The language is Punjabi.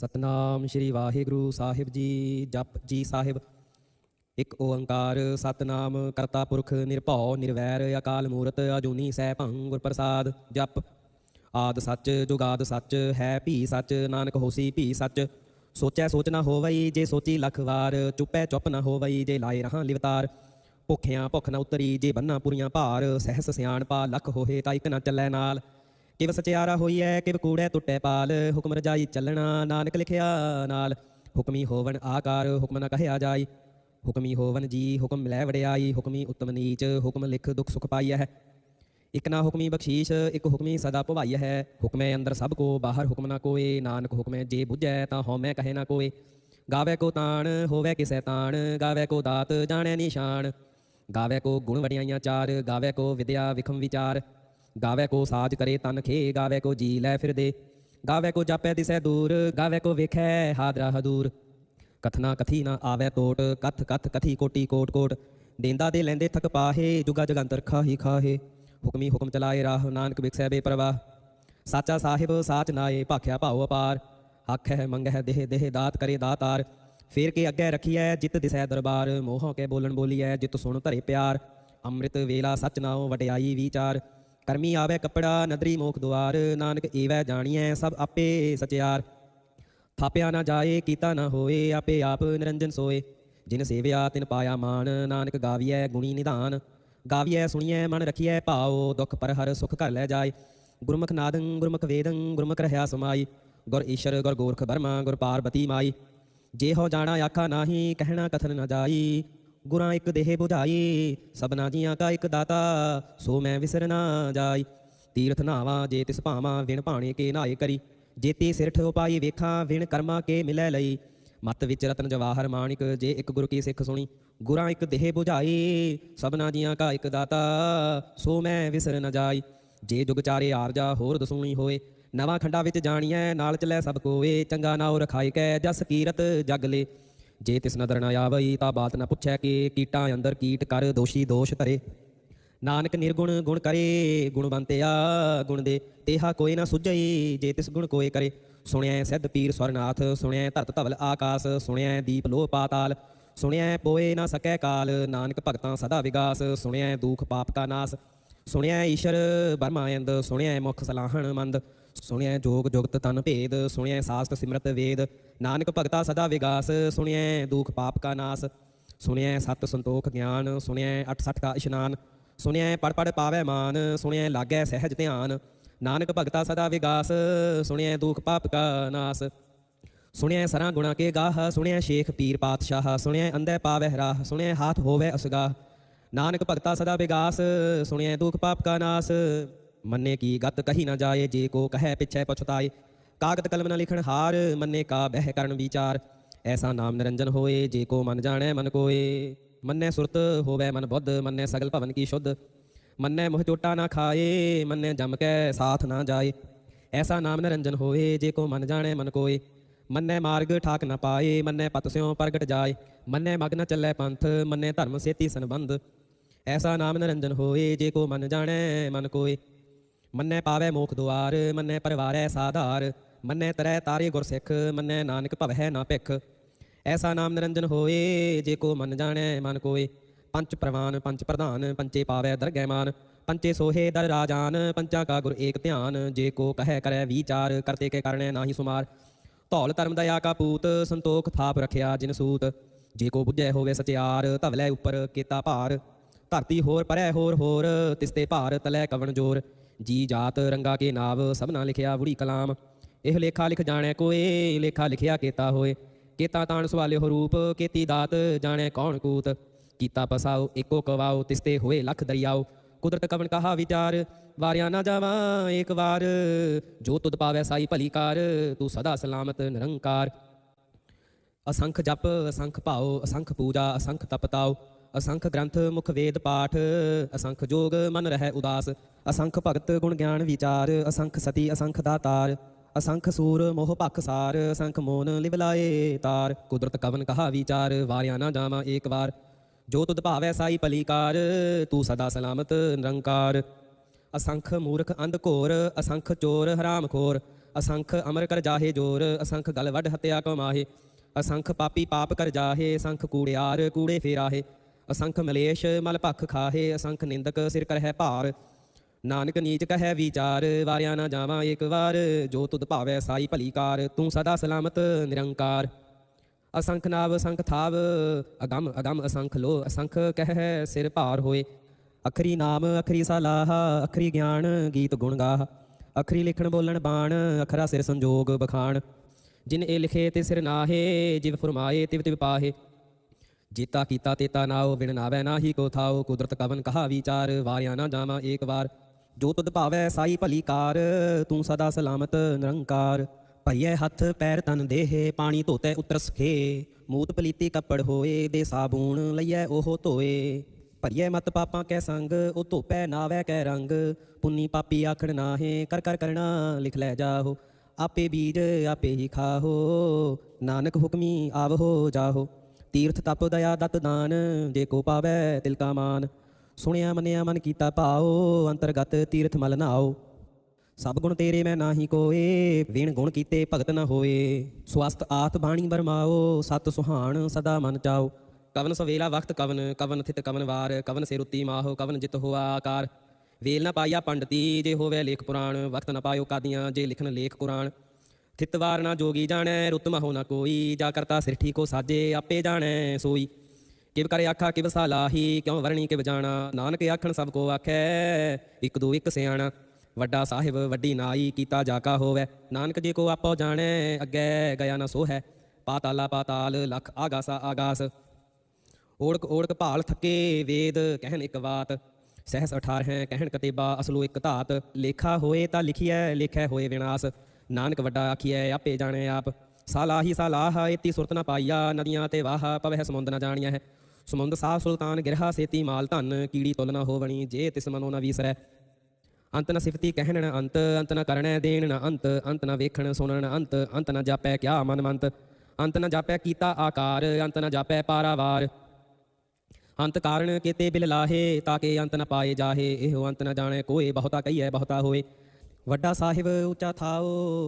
ਸਤਨਾਮ ਸ਼੍ਰੀ ਵਾਹਿਗੁਰੂ ਸਾਹਿਬ ਜੀ, ਜਪ ਜੀ ਸਾਹਿਬ। ਇੱਕ ਓੰਕਾਰ ਸਤਨਾਮ ਕਰਤਾ ਪੁਰਖ ਨਿਰਭਉ ਨਿਰਵੈਰ ਅਕਾਲ ਮੂਰਤ ਅਜੂਨੀ ਸੈਭੰ ਗੁਰ ਪ੍ਰਸਾਦ ਜਪ। ਆਦ ਸੱਚ ਜੁਗਾਦ ਸੱਚ ਹੈ ਭੀ ਸੱਚ, ਨਾਨਕ ਹੋਸੀ ਭੀ ਸੱਚ। ਸੋਚੈ ਸੋਚ ਨਾ ਹੋਵਈ ਜੇ ਸੋਚੀ ਲੱਖ ਵਾਰ, ਚੁੱਪੈ ਚੁੱਪ ਨਾ ਹੋਵਈ ਜੇ ਲਾਏ ਰਹਾ ਲਿਵਤਾਰ। ਭੁੱਖਿਆਂ ਭੁੱਖ ਨਾ ਉਤਰੀ ਜੇ ਬੰਨਾ ਪੁਰੀਆਂ ਭਾਰ, ਸਹਿਸ ਸਿਆਣਪਾ ਲੱਖ ਹੋਏ ਤਾਂ ਇੱਕ ਨਾ ਚੱਲੈ ਨਾਲ। ਕਿਵ ਸਚਿਆਰਾ ਹੋਈ ਹੋਈਐ ਕਿਵ ਕੂੜੈ ਟੁੱਟੈ ਪਾਲ, ਹੁਕਮ ਰਜਾਈ ਚੱਲਣਾ ਨਾਨਕ ਲਿਖਿਆ ਨਾਲ, ਹੁਕਮੀ ਹੋਵਨ ਆਕਾਰ, ਹੁਕਮ ਨਾ ਕਹਿਆ ਜਾਈ। ਹੁਕਮੀ ਹੋਵਨ ਜੀ, ਹੁਕਮ ਲੈ ਵੜਿਆਈ ਹੁਕਮੀ ਉਤਮ ਨੀਚ, ਹੁਕਮ ਲਿਖ ਦੁਖ ਸੁਖ ਪਾਈਐ ਹੈ ਇਕ ਨਾ ਹੁਕਮੀ ਬਖਸ਼ੀਸ਼, ਇਕ ਹੁਕਮੀ ਸਦਾ ਭਵਾਈ ਹੈ ਹੁਕਮੇ ਅੰਦਰ ਸਭ ਕੋ, ਬਾਹਰ ਹੁਕਮ ਨਾ ਕੋਏ, ਨਾਨਕ ਹੁਕਮੇ ਜੇ ਬੁਝੈ ਤਾਂ ਹਉਮੈ ਕਹੇ ਨਾ ਕੋਏ। ਗਾਵੇ ਕੋ ਤਾਣ, ਹੋਵੇ ਕਿਸੈ ਤਾਣ, ਗਾਵੇ ਕੋ ਦਾਤ, ਜਾਣੈ ਨਿਸ਼ਾਨ। ਗਾਵੇ ਕੋ ਗੁਣ ਵਡਿਆਈਆਂ ਚਾਰ, ਗਾਵੇ ਕੋ ਵਿਦਿਆ ਵਿਖਮ ਵਿਚਾਰ। ਗਾਵੇ ਕੋ ਸਾਜ ਕਰੇ ਤਨ ਖੇ, ਗਾਵੇ ਕੋ ਜੀ ਲੈ ਫਿਰਦੇ ਗਾਵੇ ਕੋ ਜਾਪੈ ਦਿਸੈ ਦੂਰ, ਗਾਵੇ ਕੋ ਵੇਖੈ ਹਾਦਰਾ ਹਦੂਰ। ਕਥਨਾ ਕਥੀ ਨਾ ਆਵੇ ਟੋਟ ਕਥ ਕਥ ਕਥੀ ਕੋਟੀ ਕੋਟ ਕੋਟ। ਦੇਂਦਾ ਦੇ ਲੈਂਦੇ ਥਕ ਪਾਹੇ, ਜੁਗਾ ਜਗੰਤਰ ਖਾਹੀ ਖਾਹੇ। ਹੁਕਮੀ ਹੁਕਮ ਚਲਾਏ ਰਾਹ, ਨਾਨਕ ਬਿਕਸੈ ਬੇਪਰਵਾਹ। ਸਾਚਾ ਸਾਹਿਬ ਸਾਚ ਨਾਏ, ਭਾਖਿਆ ਭਾਉ ਅਪਾਰ। ਹੱਖ ਹੈ ਮੰਗਹਿ, ਦੇਹ ਦੇਹ ਦਾਤ ਕਰੇ ਦਾਤਾਰ। ਫੇਰ ਕੇ ਅੱਗੇ ਰਖੀਐ, ਜਿਤ ਦਿਸੈ ਦਰਬਾਰ। ਮੋਹ ਕੇ ਬੋਲਣ ਬੋਲੀਐ, ਜਿਤ ਸੁਣ ਧਰੇ ਪਿਆਰ। ਅੰਮ੍ਰਿਤ ਵੇਲਾ ਸਚ ਨਾਉ ਵਡਿਆਈ ਵਿਚਾਰ। ਕਰਮੀ ਆਵੇ ਕਪੜਾ ਨਦਰੀ ਮੋਖ ਦੁਆਰ, ਨਾਨਕ ਏਵੈ ਜਾਣੀਐ ਸਭ ਆਪੇ ਸਚਿਆਰ। ਥਾਪਿਆ ਨਾ ਜਾਏ, ਕੀਤਾ ਨਾ ਹੋਏ, ਆਪੇ ਆਪ ਨਿਰੰਜਨ ਸੋਏ। ਜਿਨ ਸੇਵਿਆ, ਤਿਨ ਪਾਇਆ ਮਾਨ ਨਾਨਕ ਗਾਵੀਐ ਗੁਣੀ ਨਿਧਾਨ। ਗਾਵੀਐ, ਸੁਣੀਐ, ਮਨ ਰਖੀਐ, ਭਾਉ, ਦੁਖ ਪਰ ਹਰ ਸੁਖ ਘਰ ਲੈ ਜਾਏ। ਗੁਰਮੁਖ ਨਾਦੰ, ਗੁਰਮੁਖ ਵੇਦੰ, ਗੁਰਮੁਖ ਰਹਾ ਸਮਾਈ। ਗੁਰ ਈਸ਼ਰ, ਗੁਰ ਗੋਰਖ ਬਰਮਾ, ਗੁਰ ਪਾਰਬਤੀ ਮਾਈ। ਜੇ ਹੋ ਜਾਣਾ, ਆਖਾ ਨਾਹੀ, ਕਹਿਣਾ ਕਥਨ ਨਾ ਜਾਈ। ਗੁਰਾਂ ਇੱਕ ਦੇਹ 부ਝਾਈ ਸਭਨਾ ਜੀਆਂ ਕਾ ਇੱਕ ਦਾਤਾ, ਸੋ ਮੈਂ ਵਿਸਰ ਨਾ ਜਾਈ। ਤੀਰਥ ਨਾਵਾਂ ਜੇ ਤਿਸ ਭਾਵਾਂ, ਵਿਣ ਭਾਣੇ ਕੇ ਨਾਏ ਕਰੀ। ਜੇਤੀ ਸਿਰ ਠੋ ਪਾਈ ਵੇਖਾਂ, ਵਿਣ ਕਰਮਾ ਕੇ ਮਿਲੈ ਲਈ। ਮਤ ਵਿੱਚ ਰਤਨ ਜਵਾਹਰ ਮਾਣਿਕ, ਜੇ ਇੱਕ ਗੁਰ ਕੀ ਸਿੱਖ ਸੁਣੀ। ਗੁਰਾਂ ਇੱਕ ਦੇਹ 부ਝਾਈ ਸਭਨਾ ਜੀਆਂ ਕਾ ਇੱਕ ਦਾਤਾ, ਸੋ ਮੈਂ ਵਿਸਰ ਨ ਜਾਈ। ਜੇ ਜੁਗ ਚਾਰੇ ਆਰਜਾ ਹੋਰ ਦਸੂਣੀ ਹੋਏ, ਨਵਾਂ ਖੰਡਾ ਵਿੱਚ ਜਾਣੀਐ, ਨਾਲ ਚੱਲੇ ਸਭ ਕੋਏ। ਚੰਗਾ ਨਾਉ ਰਖਾਈ ਕੈ, ਜਸ ਕੀਰਤ ਜਗ ਲੇ। ਜੇ ਤਿਸ ਨਦਰ ਨਾ ਆਵਈ ਤਾਂ ਬਾਤ ਨਾ ਪੁੱਛੈ ਕਿ ਕੀਟਾਂ ਅੰਦਰ ਕੀਟ ਕਰ ਦੋਸ਼ੀ ਦੋਸ਼ ਧਰੇ। ਨਾਨਕ ਨਿਰਗੁਣ ਗੁਣ ਕਰੇ ਗੁਣਵੰਤਿਆ ਗੁਣ ਦੇ। ਤੇਹਾ ਕੋਈ ਨਾ ਸੁਝਈ, ਜੇ ਤਿਸ ਗੁਣ ਕੋਏ ਕਰੇ। ਸੁਣਿਆ ਸਿੱਧ ਪੀਰ ਸਵਰਨਾਥ ਸੁਣਿਆ ਧਰਤ ਧਵਲ ਆਕਾਸ ਸੁਣਿਆ ਦੀਪ ਲੋਹ ਪਾਤਾਲ। ਸੁਣਿਆ ਪੋਏ ਨਾ ਸਕੈ ਕਾਲ, ਨਾਨਕ ਭਗਤਾਂ ਸਦਾ ਵਿਗਾਸ। ਸੁਣਿਆ ਦੁਖ ਪਾਪ ਕਾ ਨਾਸ। ਸੁਣਿਆ ਈਸ਼ਰ ਬਰਮਾਇੰਦ ਸੁਣਿਐ ਮੁਖ ਸਲਾਹਣ ਮੰਦ। ਸੁਣਿਐ ਜੋਗ ਜੁਗਤ ਤਨ ਭੇਦ, ਸੁਣਿਐ ਸਾਸਤ ਸਿਮਰਤ ਵੇਦ। ਨਾਨਕ ਭਗਤਾ ਸਦਾ ਵਿਗਾਸ, ਸੁਣਿਐ ਦੁਖ ਪਾਪ ਕਾ ਨਾਸ। ਸੁਣਿਐ ਸਤ ਸੰਤੋਖ ਗਿਆਨ, ਸੁਣਿਐ 68 ਕਾ ਇਸ਼ਨਾਨ। ਸੁਣਿਐ ਪੜ ਪੜ ਪਾਵੈ ਮਾਨ, ਸੁਣਿਐ ਲਾਗੈ ਸਹਿਜ ਧਿਆਨ। ਨਾਨਕ ਭਗਤਾ ਸਦਾ ਵਿਗਾਸ, ਸੁਣਿਐ ਦੁਖ ਪਾਪ ਕਾ ਨਾਸ। ਸੁਣਿਐ ਸਰਾਂ ਗੁਣਾ ਕੇ ਗਾਹ, ਸੁਣਿਐ ਸ਼ੇਖ ਪੀਰ ਪਾਤਸ਼ਾਹ। ਸੁਣਿਐ ਅੰਧੈ ਪਾਵੈ ਰਾਹ ਸੁਣਿਐ ਹਾਥ ਹੋਵੇ ਅਸਗਾ ਨਾਨਕ ਭਗਤਾ ਸਦਾ ਵਿਗਾਸ, ਸੁਣਿਐ ਦੁਖ ਪਾਪ ਕਾ ਨਾਸ। ਮੰਨੇ ਕੀ ਗਤ ਕਹੀ ਨਾ ਜਾਏ, ਜੇ ਕੋ ਕਹੈ ਪਿਛੈ ਪਛਤਾਏ। ਕਾਗਤ ਕਲਮ ਨਾ ਲਿਖਣ ਹਾਰ, ਮੰਨੇ ਕਾ ਬਹਿ ਕਰਨ ਵਿਚਾਰ। ਐਸਾ ਨਾਮ ਨਿਰੰਜਨ ਹੋਏ, ਜੇ ਕੋ ਮਨ ਜਾਣੈ ਮਨ ਕੋਏ। ਮੰਨੇ ਸੁਰਤ ਹੋਵੇ ਮਨ ਬੁੱਧ, ਮੰਨੇ ਸਗਲ ਭਵਨ ਕੀ ਸ਼ੁੱਧ। ਮੰਨੇ ਮੋਹ ਚੋਟਾ ਨਾ ਖਾਏ, ਮੰਨੇ ਜਮ ਕੈ ਸਾਥ ਨਾ ਜਾਏ। ਐਸਾ ਨਾਮ ਨਿਰੰਜਨ ਹੋਏ, ਜੇ ਕੋ ਮਨ ਜਾਣੈ ਮਨ ਕੋਏ। ਮੰਨੇ ਮਾਰਗ ਠਾਕ ਨਾ ਪਾਏ, ਮੰਨੇ ਪਤ ਸਿਉ ਪ੍ਰਗਟ ਜਾਏ। ਮੰਨੇ ਮਗ ਨ ਚੱਲੇ ਪੰਥ, ਮੰਨੇ ਧਰਮ ਸੇਤੀ ਸੰਬੰਧ। ਐਸਾ ਨਾਮ ਨਿਰੰਜਨ ਹੋਏ, ਜੇ ਕੋ ਮਨ ਜਾਣੈ ਮਨ ਕੋਏ। ਮੰਨੈ ਪਾਵੇ ਮੋਖ ਦੁਆਰ, ਮੰਨੈ ਪਰਵਾਰੈ ਸਾਧਾਰ, ਮੰਨੈ ਤਰੈ ਤਾਰੇ ਗੁਰ ਸਿੱਖ ਮੰਨੇ ਨਾਨਕ ਭਵਹਿ ਨਾ ਭਿਖ। ਐਸਾ ਨਾਮ ਨਿਰੰਜਨ ਹੋਏ, ਜੇ ਕੋ ਮਨ ਜਾਣੈ ਮਨ ਕੋਏ। ਪੰਚ ਪ੍ਰਵਾਨ, ਪੰਚ ਪ੍ਰਧਾਨ, ਪੰਚੇ ਪਾਵੈ ਦਰਗਹਿ ਮਾਨ। ਪੰਚੇ ਸੋਹੇ ਦਰ ਰਾਜਾਨ, ਪੰਚਾ ਕਾ ਗੁਰ ਏਕ ਧਿਆਨ। ਜੇ ਕੋ ਕਹੈ ਕਰੈ ਵਿਚਾਰ, ਕਰਤੇ ਕੇ ਕਰਣੈ ਨਾਹੀ ਸੁਮਾਰ। ਧੌਲ ਧਰਮ ਦਇਆ ਕਾ ਪੂਤ, ਸੰਤੋਖ ਥਾਪ ਰਖਿਆ ਜਿਨ ਸੂਤ। ਜੇ ਕੋ ਬੁੱਝੈ ਹੋਵੇ ਸਚਿਆਰ, ਧਵਲੇ ਉੱਪਰ ਕੀਤਾ ਭਾਰ। ਧਰਤੀ ਹੋਰ ਪਰੈ ਹੋਰ ਹੋਰ ਤਿਸਤੇ ਭਾਰ ਤਲੈ ਕਵਣ ਜੋਰ। ਜੀ ਜਾਤ ਰੰਗਾ ਕੇ ਨਾਵ ਸਭਨਾ ਲਿਖਿਆ ਬੁੜੀ ਕਲਾਮ। ਇਹ ਲੇਖਾ ਲਿਖ ਜਾਣੈ ਕੋਏ, ਲੇਖਾ ਲਿਖਿਆ ਕੀਤਾ ਹੋਏ। ਕੇਤਾ ਤਾਣ ਸਵਾਲਿਓ ਰੂਪ, ਕੇਤੀ ਦਾਤ ਜਾਣੈ ਕੌਣ ਕੂਤ। ਕੀਤਾ ਪਸਾਓ, ਏਕੋ ਕਵਾਓ, ਤਿਸਤੇ ਹੋਏ ਲਖ ਦਰਿਆਓ। ਕੁਦਰਤ ਕਵਨ ਕਹਾ ਵਿਚਾਰ, ਵਾਰਿਆ ਨਾ ਜਾਵਾਂ ਏਕ ਵਾਰ। ਜੋ ਤੁਧ ਪਾਵੈ ਸਾਈ ਭਲੀ ਕਾਰ, ਤੂੰ ਸਦਾ ਸਲਾਮਤ ਨਿਰੰਕਾਰ। ਅਸੰਖ ਜਪ, ਅਸੰਖ ਭਾਉ, ਅਸੰਖ ਪੂਜਾ, ਅਸੰਖ ਤਪਤਾਓ ਅਸੰਖ ਗ੍ਰੰਥ ਮੁਖ ਵੇਦ ਪਾਠ, ਅਸੰਖ ਜੋਗ ਮਨ ਰਹਿ ਉਦਾਸ, ਅਸੰਖ ਭਗਤ ਗੁਣ ਗਿਆਨ ਵਿਚਾਰ, ਅਸੰਖ ਸਤੀ, ਅਸੰਖ ਦਾਤਾਰ, ਅਸੰਖ ਸੂਰ ਮੋਹ ਭਖ ਸਾਰ, ਅਸੰਖ ਮੋਨ ਲਿਵਲਾਏ ਤਾਰ, ਕੁਦਰਤ ਕਵਨ ਕਹਾ ਵਿਚਾਰ, ਵਾਰਿਆ ਨਾ ਜਾਵਾਂ ਏਕ ਵਾਰ, ਜੋ ਤੁਧ ਭਾਵੈ ਸਾਈ ਭਲੀਕਾਰ, ਤੂੰ ਸਦਾ ਸਲਾਮਤ ਨਿਰੰਕਾਰ, ਅਸੰਖ ਮੂਰਖ ਅੰਧ ਘੋਰ, ਅਸੰਖ ਚੋਰ ਹਰਾਮ ਖੋਰ, ਅਸੰਖ ਅਮਰ ਕਰ ਜਾਹੇ ਜੋਰ, ਅਸੰਖ ਗਲ ਵੱਡ ਹਤਿਆ ਕਮਾਹੇ ਅਸੰਖ ਪਾਪੀ ਪਾਪ ਕਰ ਜਾਹੇ, ਅਸੰਖ ਕੂੜਿਆਰ ਕੂੜੇ ਫੇਰਾਹੇ ਅਸੰਖ ਮਲੇਸ਼ ਮਲ ਭਖ ਖਾਹੇ, ਅਸੰਖ ਨਿੰਦਕ ਸਿਰ ਕਰ ਹੈ ਭਾਰ। ਨਾਨਕ ਨੀਚ ਕਹੈ ਵਿਚਾਰ, ਵਾਰਿਆ ਨਾ ਜਾਵਾਂ ਏਕ ਵਾਰ। ਜੋ ਤੁਧ ਭਾਵੈ ਸਾਈ ਭਲੀ ਕਾਰ, ਤੂੰ ਸਦਾ ਸਲਾਮਤ ਨਿਰੰਕਾਰ। ਅਸੰਖ ਨਾਵ, ਅਸੰਖ ਥਾਵ, ਅਗੰਮ ਅਗੰਮ ਅਸੰਖ ਲੋ ਅਸੰਖ ਕਹਿ ਸਿਰ ਭਾਰ ਹੋਏ। ਅਖਰੀ ਨਾਮ, ਅਖਰੀ ਸਲਾਹ, ਅਖਰੀ ਗਿਆਨ, ਗੀਤ ਗੁਣ ਗਾਹ। ਅਖਰੀ ਲਿਖਣ, ਬੋਲਣ, ਬਾਣ, ਅਖਰਾ ਸਿਰ ਸੰਜੋਗ ਬਖਾਣ। ਜਿਨ ਇਹ ਲਿਖੇ, ਤੇ ਸਿਰ ਨਾਹੇ, ਜਿਵ ਫਰਮਾਏ, ਤਿਵ ਤਿਵ ਪਾਹੇ। ਜੇਤਾ ਕੀਤਾ ਤੇਤਾ ਨਾਉ ਵਿਣ ਨਾਵੈ ਨਾਹੀ ਕੋ ਥਾਉ, ਕੁਦਰਤ ਕਵਨ ਕਹਾ ਵਿਚਾਰ, ਵਾਰਿਆ ਨਾ ਜਾਵਾਂ ਏਕ ਵਾਰ। ਜੋ ਤੁਧ ਭਾਵੈ ਸਾਈ ਭਲੀ ਕਾਰ, ਤੂੰ ਸਦਾ ਸਲਾਮਤ ਨਿਰੰਕਾਰ। ਭਈਐ ਹੱਥ ਪੈਰ ਤਨ ਦੇਹ, ਪਾਣੀ ਧੋਤੈ ਉਤਰ ਸਖੇ ਮੂਤ ਪਲੀਤੀ ਕੱਪੜ ਹੋਏ, ਦੇ ਸਾਬੂਣ ਲਈਐ ਉਹ ਧੋਏ। ਭਰੀਏ ਮਤ ਪਾਪਾਂ ਕੈ ਸੰਗ, ਉਹ ਧੋਪੈ ਨਾਵੈ ਕੈ ਰੰਗ। ਪੁੰਨੀ ਪਾਪੀ ਆਖਣ ਨਾਹੇ, ਕਰ ਕਰ ਕਰਣਾ ਲਿਖ ਲੈ ਜਾਹੋ। ਆਪੇ ਬੀਜ, ਆਪੇ ਹੀ ਖਾਹੋ। ਨਾਨਕ ਹੁਕਮੀ ਆਵਹੋ ਜਾਹੋ। ਤੀਰਥ ਤਪ ਦਇਆ ਦਤ ਦਾਨ, ਜੇ ਕੋ ਪਾਵੈ ਤਿਲ ਕਾ ਮਾਨ। ਸੁਣਿਆ, ਮੰਨਿਆ, ਮਨ ਕੀਤਾ ਭਾਉ, ਅੰਤਰਗਤ ਤੀਰਥ ਮਲ ਨਾਓ ਸਭ ਗੁਣ ਤੇਰੇ ਮੈਂ ਨਾਹੀ ਕੋਏ, ਵਿਣ ਗੁਣ ਕੀਤੇ ਭਗਤ ਨਾ ਹੋਏ। ਸਵਸਤ ਆਤ ਬਾਣੀ ਬਰਮਾਓ ਸਤ ਸੁਹਾਣ ਸਦਾ ਮਨ ਚਾਓ ਕਵਨ ਸਵੇਲਾ ਵਕਤ ਕਵਨ ਕਵਨ ਥਿਤ ਕਵਨ ਵਾਰ। ਕਵਨ ਸੇ ਰੁੱਤੀ ਮਾਹੋ, ਕਵਨ ਜਿਤ ਹੋਆ ਆਕਾਰ। ਵੇਲ ਨ ਪਾਈਆ ਪੰਡਤੀ, ਜੇ ਹੋਵੇ ਲੇਖ ਪੁਰਾਣ। ਵਕਤ ਨਾ ਪਾਇਓ ਕਾਦੀਆਂ, ਜੇ ਲਿਖਣ ਲੇਖ ਕੁਰਾਨ। ਥਿਤਵਾਰ ਨਾ ਜੋਗੀ ਜਾਣੈ, ਰੁੱਤ ਮਹੋ ਨਾ ਕੋਈ। ਜਾ ਕਰਤਾ ਸਿਰਠੀ ਕੋ ਸਾਜੇ, ਆਪੇ ਜਾਣੈ ਸੋਈ। ਕਿਵ ਕਰੇ ਆਖਾ, ਕਿਵ ਸਾਲਾਹੀ, ਕਿਉ ਵਰਣੀ ਕਿਵ ਜਾਣਾ। ਨਾਨਕ ਆਖਣ, ਸਭ ਕੋ ਆਖੈ, ਇੱਕ ਦੋ ਇੱਕ ਸਿਆਣਾ। ਵੱਡਾ ਸਾਹਿਬ, ਵੱਡੀ ਨਾਈ, ਕੀਤਾ ਜਾਕਾ ਹੋਵੇ। ਨਾਨਕ ਜੀ ਕੋ ਆਪੋ ਜਾਣੈ, ਅੱਗੇ ਗਿਆ ਨਾ ਸੋ ਹੈ ਪਾਤਾਲਾ ਪਾਤਾਲ, ਲਖ ਆਗਾਸਾ ਆਗਾਸ। ਓੜਕ ਓੜਕ ਭਾਲ ਥੱਕੇ, ਵੇਦ ਕਹਿਣ ਇੱਕ ਬਾਤ। ਸਹਿਸ 18 ਹੈ ਕਹਿਣ ਕਤੇਬਾ, ਅਸਲੋ ਇੱਕ ਧਾਤ। ਲੇਖਾ ਹੋਏ ਤਾਂ ਲਿਖੀਐ, ਲੇਖੈ ਹੋਏ ਵਿਨਾਸ਼। ਨਾਨਕ ਵੱਡਾ ਆਖੀਐ, ਆਪੇ ਜਾਣੇ ਆਪ। ਸਾਲਾਹੀ ਸਾਲਾਹ ਇਤੀ ਸੁਰਤ ਨਾ ਪਾਈਆ, ਨਦੀਆਂ ਤੇ ਵਾਹ ਪਵਹਿ ਸਮੁੰਦ ਨਾ ਜਾਣੀਐ। ਹੈ ਸਮੁੰਦ ਸਾਹ ਸੁਲਤਾਨ ਗਿਰਹਾ, ਸੇਤੀ ਮਾਲ ਧਨ, ਕੀੜੀ ਤੁਲ ਨਾ ਹੋਵਣੀ, ਜੇ ਤਿਸ ਮਨੋ ਨਾ ਵੀਸਰੈ। ਅੰਤ ਨਾ ਸਿਫਤੀ ਕਹਿਣ ਨ ਅੰਤ ਅੰਤ ਨਾ ਕਰਣੈ ਦੇਣ ਨ ਅੰਤ ਅੰਤ ਨਾ ਵੇਖਣ ਸੁਣਨ ਅੰਤ ਅੰਤ ਨਾ ਜਾਪੈ ਕਿਆ ਮਨ ਮੰਤ ਅੰਤ ਨਾ ਜਾਪੈ ਕੀਤਾ ਆਕਾਰ, ਅੰਤ ਨਾ ਜਾਪੈ ਪਾਰਾਵਾਰ। ਅੰਤ ਕਾਰਨ ਕੀਤੇ ਬਿਲ ਲਾਹੇ, ਤਾਂ ਕਿ ਅੰਤ ਨਾ ਪਾਏ ਜਾਹੇ, ਇਹੋ ਅੰਤ ਨਾ ਜਾਣੇ ਕੋਏ, ਬਹੁਤਾ ਕਹੀਐ, ਬਹੁਤਾ ਹੋਏ। ਵੱਡਾ ਸਾਹਿਬ ਉੱਚਾ ਥਾਓ।